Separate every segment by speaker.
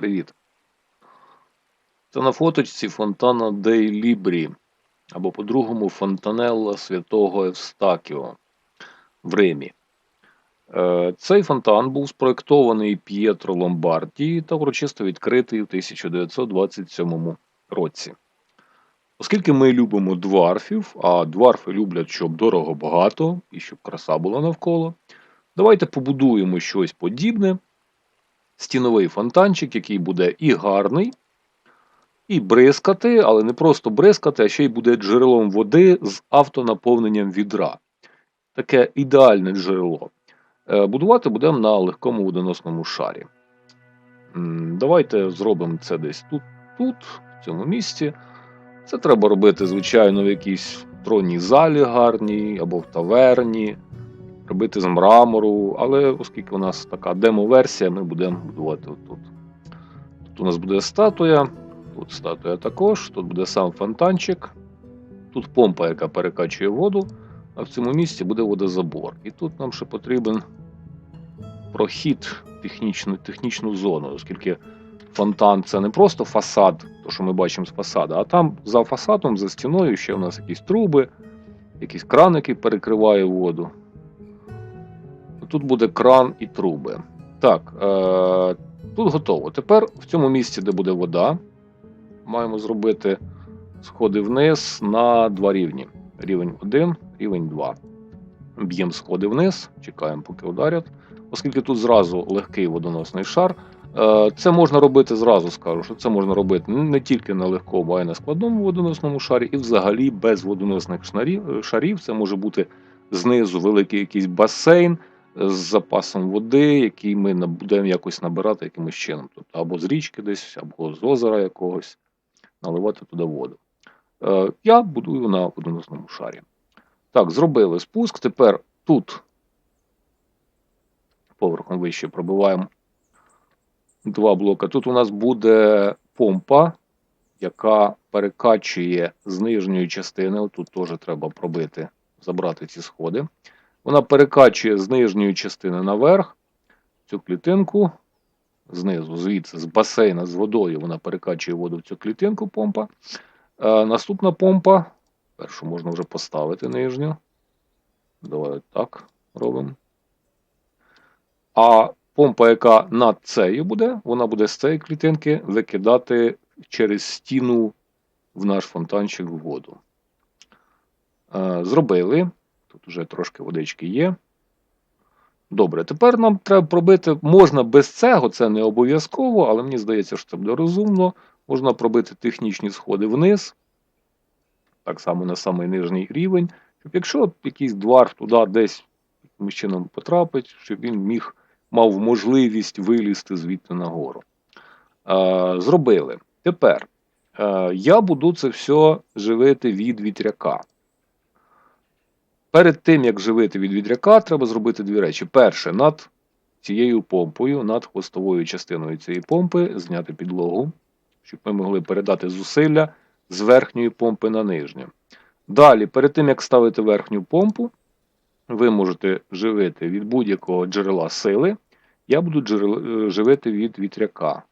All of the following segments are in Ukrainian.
Speaker 1: Привіт. Це на фоточці фонтана Дей Лібрі, або по-другому фонтанелла святого Евстакіо в Римі. Е, Цей фонтан був спроєктований П'єтро Ломбарді та урочисто відкритий у 1927 році. Оскільки ми любимо дварфів, а дварфи люблять, щоб дорого багато і щоб краса була навколо, давайте побудуємо щось подібне. Стіновий фонтанчик, який буде і гарний, і бризкати, але не просто бризкати, а ще й буде джерелом води з автонаповненням відра. Таке ідеальне джерело. Е, Будувати будемо на легкому водоносному шарі. Давайте зробимо це десь тут, тут, в цьому місці. Це треба робити, звичайно, в якійсь тронній залі гарній або в таверні, робити з мрамору, але оскільки у нас така демо-версія, ми будемо будувати отут. Тут у нас буде статуя, тут статуя також, тут буде сам фонтанчик, тут помпа, яка перекачує воду, а в цьому місці буде водозабор. І тут нам ще потрібен прохід технічну, технічну зону, оскільки фонтан це не просто фасад, то що ми бачимо з фасаду, а там за фасадом, за стіною ще у нас якісь труби, якісь краники перекриває воду. Тут буде кран і труби. Так, е, тут готово. Тепер в цьому місці, де буде вода, маємо зробити сходи вниз на два рівні. Рівень 1, рівень 2. Б'ємо сходи вниз, чекаємо, поки ударять. Оскільки тут зразу легкий водоносний шар, е, це можна робити зразу, скажу, що це можна робити не тільки на легкому, а й на складному водоносному шарі, і взагалі без водоносних шарів. Це може бути знизу великий якийсь басейн з запасом води, який ми будемо якось набирати якимось чином. Тобто або з річки десь, або з озера якогось, наливати туди воду. Е, Я будую на водоносному шарі. Так, зробили спуск. Тепер тут поверхом вище пробиваємо два блоки. Тут у нас буде помпа, яка перекачує з нижньої частини. Тут теж треба пробити, забрати ці сходи. Вона перекачує з нижньої частини наверх цю клітинку. Знизу, звідси, з басейна з водою, вона перекачує воду в цю клітинку помпа. Е, наступна помпа. Першу можна вже поставити нижню. Давай так робимо. А помпа, яка над цією буде, вона буде з цієї клітинки викидати через стіну в наш фонтанчик воду. Е, Зробили. Тут вже трошки водички є. Добре, тепер нам треба пробити, можна без цього, це не обов'язково, але мені здається, що це буде розумно. Можна пробити технічні сходи вниз, так само на самий нижній рівень, щоб якщо якийсь дварф туди десь якимось чином потрапить, щоб він міг мав можливість вилізти звідти нагору. Зробили. Тепер я буду це все живити від вітряка. Перед тим, як живити від вітряка, треба зробити дві речі. Перше, над цією помпою, над хвостовою частиною цієї помпи, зняти підлогу, щоб ми могли передати зусилля з верхньої помпи на нижню. Далі, перед тим, як ставити верхню помпу, ви можете живити від будь-якого джерела сили. Я буду джерел- е, живити від вітряка.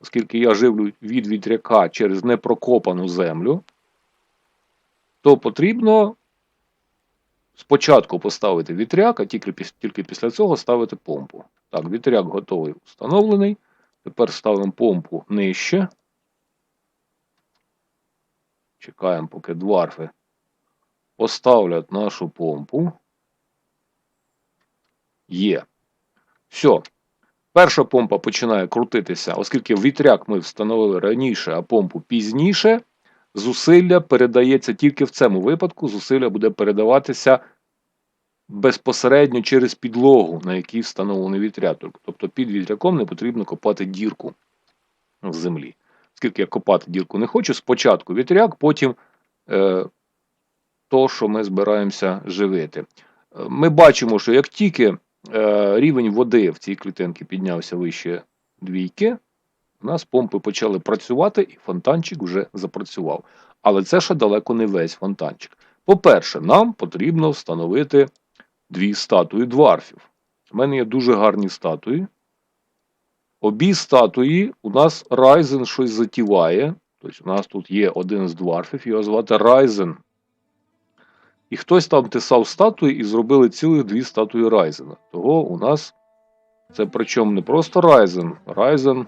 Speaker 1: Оскільки я живлю від вітряка через непрокопану землю, то потрібно спочатку поставити вітряк, а тільки, тільки після цього ставити помпу. Так, вітряк готовий встановлений. Тепер ставимо помпу нижче. Чекаємо, поки дварфи поставлять нашу помпу. Є. Все. Перша помпа починає крутитися, оскільки вітряк ми встановили раніше, а помпу пізніше. Зусилля передається тільки в цьому випадку. Зусилля буде передаватися безпосередньо через підлогу, на якій встановлений вітряк. Тобто під вітряком не потрібно копати дірку в землі. Оскільки я копати дірку не хочу, спочатку вітряк, потім е, то, що ми збираємося живити. Ми бачимо, що як тільки е, рівень води в цій клітинці піднявся вище двійки, у нас помпи почали працювати, і фонтанчик вже запрацював. Але це ще далеко не весь фонтанчик. По-перше, нам потрібно встановити дві статуї дварфів. У мене є дуже гарні статуї. обі статуї у нас Райзен щось затіває. Тобто у нас тут є один з дварфів, його звати Райзен. І хтось там тисав статуї і зробили цілих дві статуї Райзена. Того у нас це причому не просто Райзен, Райзен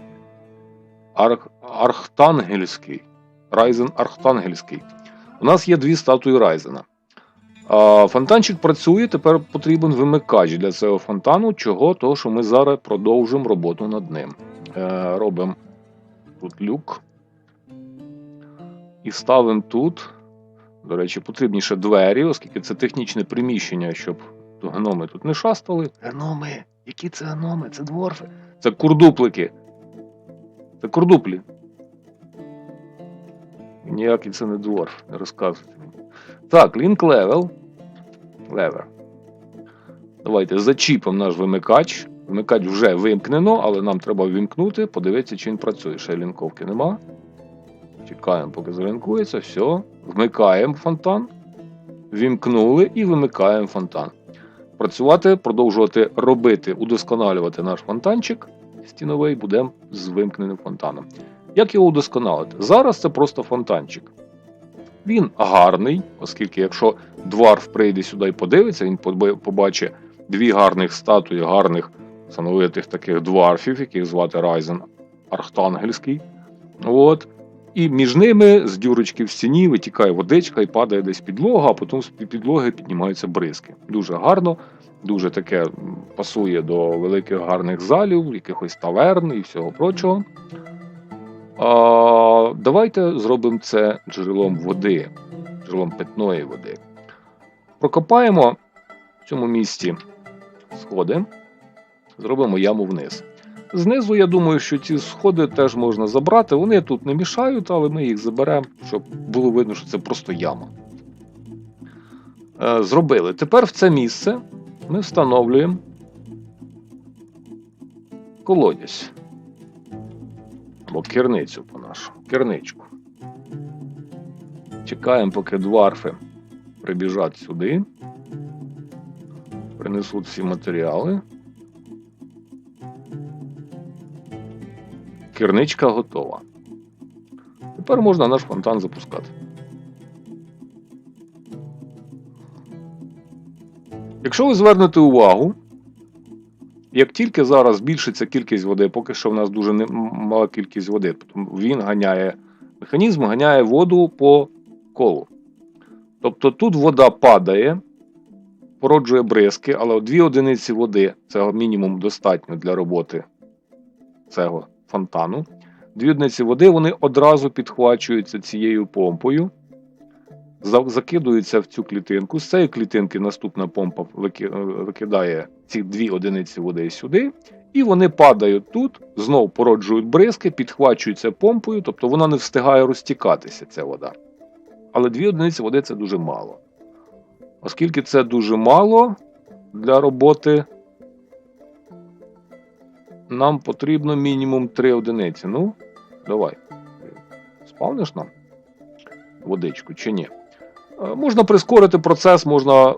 Speaker 1: Арх... Архтангельський. Райзен Архтангельський. У нас є дві статуї Райзена. Фонтанчик працює, тепер потрібен вимикач для цього фонтану. Чого? Того, що ми зараз продовжимо роботу над ним. Е, Робимо тут люк. І ставимо тут. До речі, потрібніше двері, оскільки це технічне приміщення, щоб гноми тут не шастали. Гноми! Які це гноми? Це дворфи. Це курдуплики. Це курдуплі. Ніякий це не дворф, не розказуйте мені. Так, лінк левел. Левер. Давайте зачіпимо наш вимикач. Вимикач вже вимкнено, але нам треба ввімкнути, подивитися, чи він працює. Ще лінковки нема. Чекаємо, поки залінкується. Все. Вмикаємо фонтан. Вімкнули і вимикаємо фонтан. Працювати, продовжувати робити, удосконалювати наш фонтанчик стіновий будемо з вимкненим фонтаном. Як його удосконалити? Зараз це просто фонтанчик. Він гарний, оскільки якщо дварф прийде сюди і подивиться, він побачить дві гарних статуї, гарних сановитих таких дварфів, яких звати Райзен Архтангельський. От. І між ними з дюрочки в стіні витікає водичка і падає десь підлога, а потім з підлоги піднімаються бризки. Дуже гарно, дуже таке пасує до великих гарних залів, якихось таверн і всього прочого. А, давайте зробимо це джерелом води, джерелом питної води. Прокопаємо в цьому місці сходи, зробимо яму вниз. Знизу, я думаю, що ці сходи теж можна забрати. Вони тут не мішають, але ми їх заберемо, щоб було видно, що це просто яма. Е, Зробили. Тепер в це місце ми встановлюємо колодязь. Або керницю по-нашу. Керничку. Чекаємо, поки дварфи прибіжать сюди. Принесуть всі матеріали. Керничка готова. Тепер можна наш фонтан запускати. Якщо ви звернете увагу, як тільки зараз збільшиться кількість води, поки що в нас дуже мала кількість води, він ганяє, механізм ганяє воду по колу. Тобто тут вода падає, породжує бризки, але дві одиниці води це мінімум достатньо для роботи цього фонтану. Дві одиниці води вони одразу підхвачуються цією помпою, закидуються в цю клітинку. З цієї клітинки наступна помпа е, викидає ці дві одиниці води сюди, і вони падають тут, знов породжують бризки, підхвачуються помпою, тобто вона не встигає розтікатися, ця вода. Але дві одиниці води це дуже мало. Оскільки це дуже мало для роботи нам потрібно мінімум 3 одиниці. Ну, давай. Спавниш нам водичку чи ні? Е, Можна прискорити процес, можна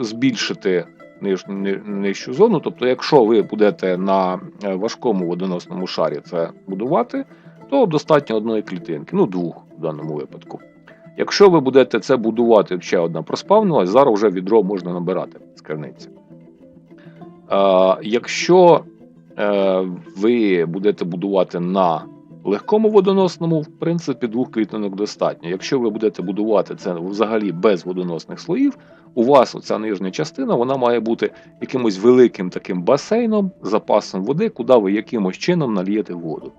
Speaker 1: збільшити ниж, нижчу зону. Тобто, якщо ви будете на е, важкому водоносному шарі це будувати, то достатньо одної клітинки, ну двох в даному випадку. Якщо ви будете це будувати, ще одна проспавнилась, зараз вже відро можна набирати з криниці. Е, якщо ви будете будувати на легкому водоносному, в принципі, двох клітинок достатньо. Якщо ви будете будувати це взагалі без водоносних слоїв, у вас оця нижня частина вона має бути якимось великим таким басейном, запасом води, куди ви якимось чином нальєте воду.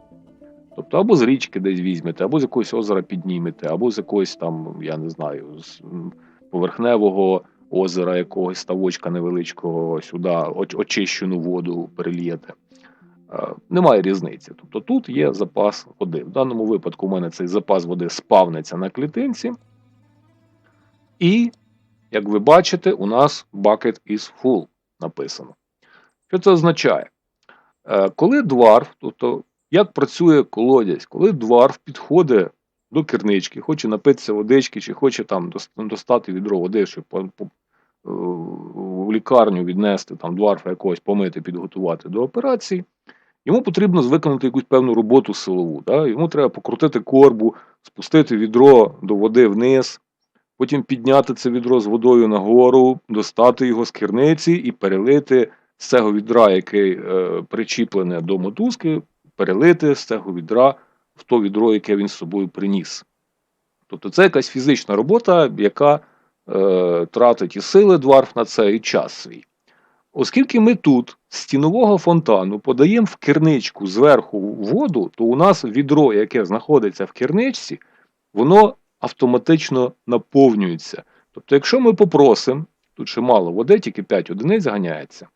Speaker 1: Тобто або з річки десь візьмете, або з якогось озера піднімете, або з якогось там, я не знаю, з поверхневого озера, якогось ставочка невеличкого сюди очищену воду перельєте. Е, Немає різниці. Тобто тут є запас води. В даному випадку у мене цей запас води спавниться на клітинці. І, як ви бачите, у нас bucket is full написано. Що це означає? Е, Коли дварф, тобто як працює колодязь, коли дварф підходить до кернички, хоче напитися водички, чи хоче там достати відро води, щоб е, в лікарню віднести там дварфа якогось помити, підготувати до операції, Йому потрібно виконати якусь певну роботу силову. Да? Йому треба покрутити корбу, спустити відро до води вниз, потім підняти це відро з водою нагору, достати його з керниці і перелити з цього відра, який е, причіплене до мотузки, перелити з цього відра в то відро, яке він з собою приніс. Тобто це якась фізична робота, яка е, тратить і сили дварф на це, і час свій. Оскільки ми тут з стінового фонтану подаємо в керничку зверху воду, то у нас відро, яке знаходиться в керничці, воно автоматично наповнюється. Тобто, якщо ми попросимо, тут ще мало води, тільки 5 одиниць зганяється.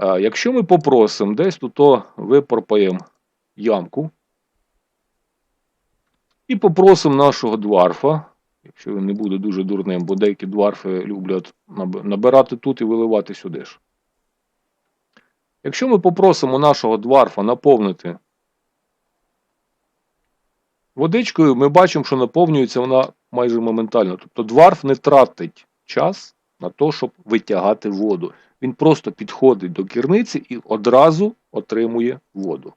Speaker 1: Якщо ми попросимо десь то випорпаємо ямку і попросимо нашого дварфа, якщо він не буде дуже дурним, бо деякі дварфи люблять набирати тут і виливати сюди ж. Якщо ми попросимо нашого дварфа наповнити водичкою, ми бачимо, що наповнюється вона майже моментально. Тобто дварф не тратить час на те, щоб витягати воду. Він просто підходить до керниці і одразу отримує воду.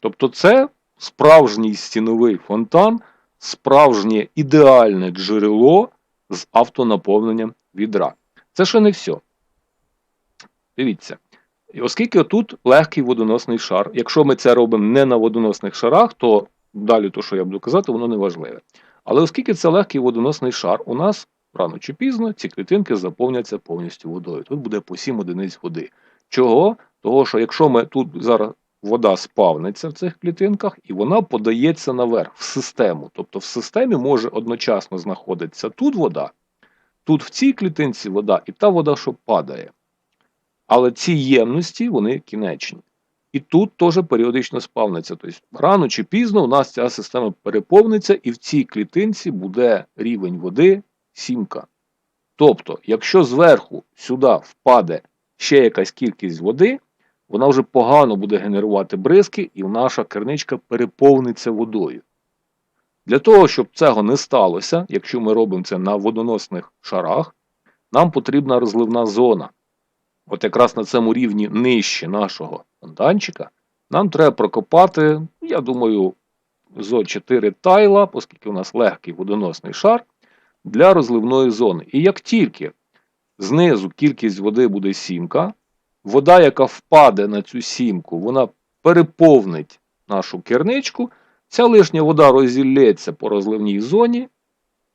Speaker 1: Тобто, це справжній стіновий фонтан, справжнє ідеальне джерело з автонаповненням відра. Це ще не все. Дивіться. І оскільки тут легкий водоносний шар, якщо ми це робимо не на водоносних шарах, то далі, то, що я буду казати, воно не важливе. Але оскільки це легкий водоносний шар, у нас рано чи пізно ці клітинки заповняться повністю водою. Тут буде по 7 одиниць води. Чого? Того, що якщо ми тут зараз вода спавниться в цих клітинках, і вона подається наверх в систему. Тобто в системі може одночасно знаходитися тут вода, тут в цій клітинці вода, і та вода, що падає. Але ці ємності, вони кінечні. І тут теж періодично спавниться. Тобто рано чи пізно у нас ця система переповниться, і в цій клітинці буде рівень води сімка. Тобто, якщо зверху сюди впаде ще якась кількість води, вона вже погано буде генерувати бризки, і наша керничка переповниться водою. Для того, щоб цього не сталося, якщо ми робимо це на водоносних шарах, нам потрібна розливна зона. От якраз на цьому рівні нижче нашого фонтанчика, нам треба прокопати, я думаю, зо 4 тайла, оскільки у нас легкий водоносний шар, для розливної зони. І як тільки знизу кількість води буде сімка, вода, яка впаде на цю сімку, вона переповнить нашу керничку, ця лишня вода розілється по розливній зоні,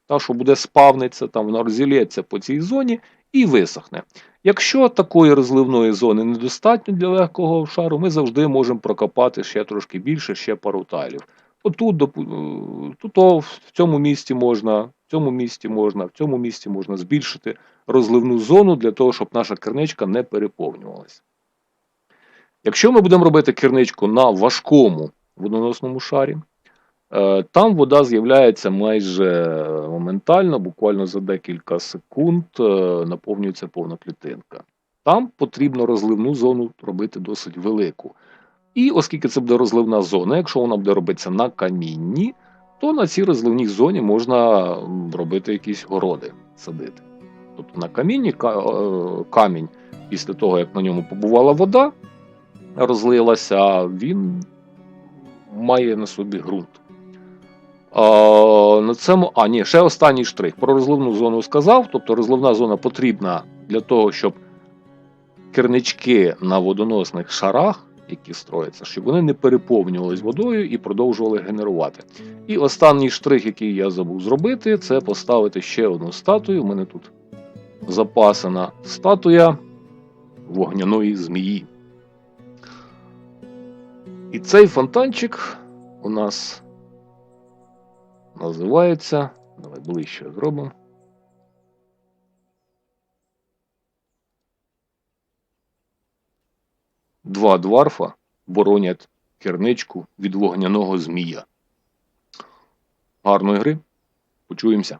Speaker 1: та, що буде спавниться, там вона розілється по цій зоні і висохне. Якщо такої розливної зони недостатньо для легкого шару, ми завжди можемо прокопати ще трошки більше, ще пару тайлів. Отут, е, тут в цьому місці можна, в цьому місці можна, в цьому місці можна збільшити розливну зону для того, щоб наша керничка не переповнювалася. Якщо ми будемо робити керничку на важкому водоносному шарі, там вода з'являється майже моментально, буквально за декілька секунд е, наповнюється повна клітинка. Там потрібно розливну зону робити досить велику. І оскільки це буде розливна зона, якщо вона буде робитися на камінні, то на цій розливній зоні можна робити якісь городи садити. Тобто на камінні е, камінь, після того, як на ньому побувала вода, розлилася, він має на собі ґрунт. На цьому, а ні, ще останній штрих. Про розливну зону сказав. Тобто розливна зона потрібна для того, щоб кернички на водоносних шарах, які строяться, щоб вони не переповнювались водою і продовжували генерувати. І останній штрих, який я забув зробити, це поставити ще одну статую. У мене тут запасана статуя вогняної змії. І цей фонтанчик у нас називається. Давай ближче зробимо. Два дварфа боронять керничку від вогняного змія. Гарної гри. Почуємося.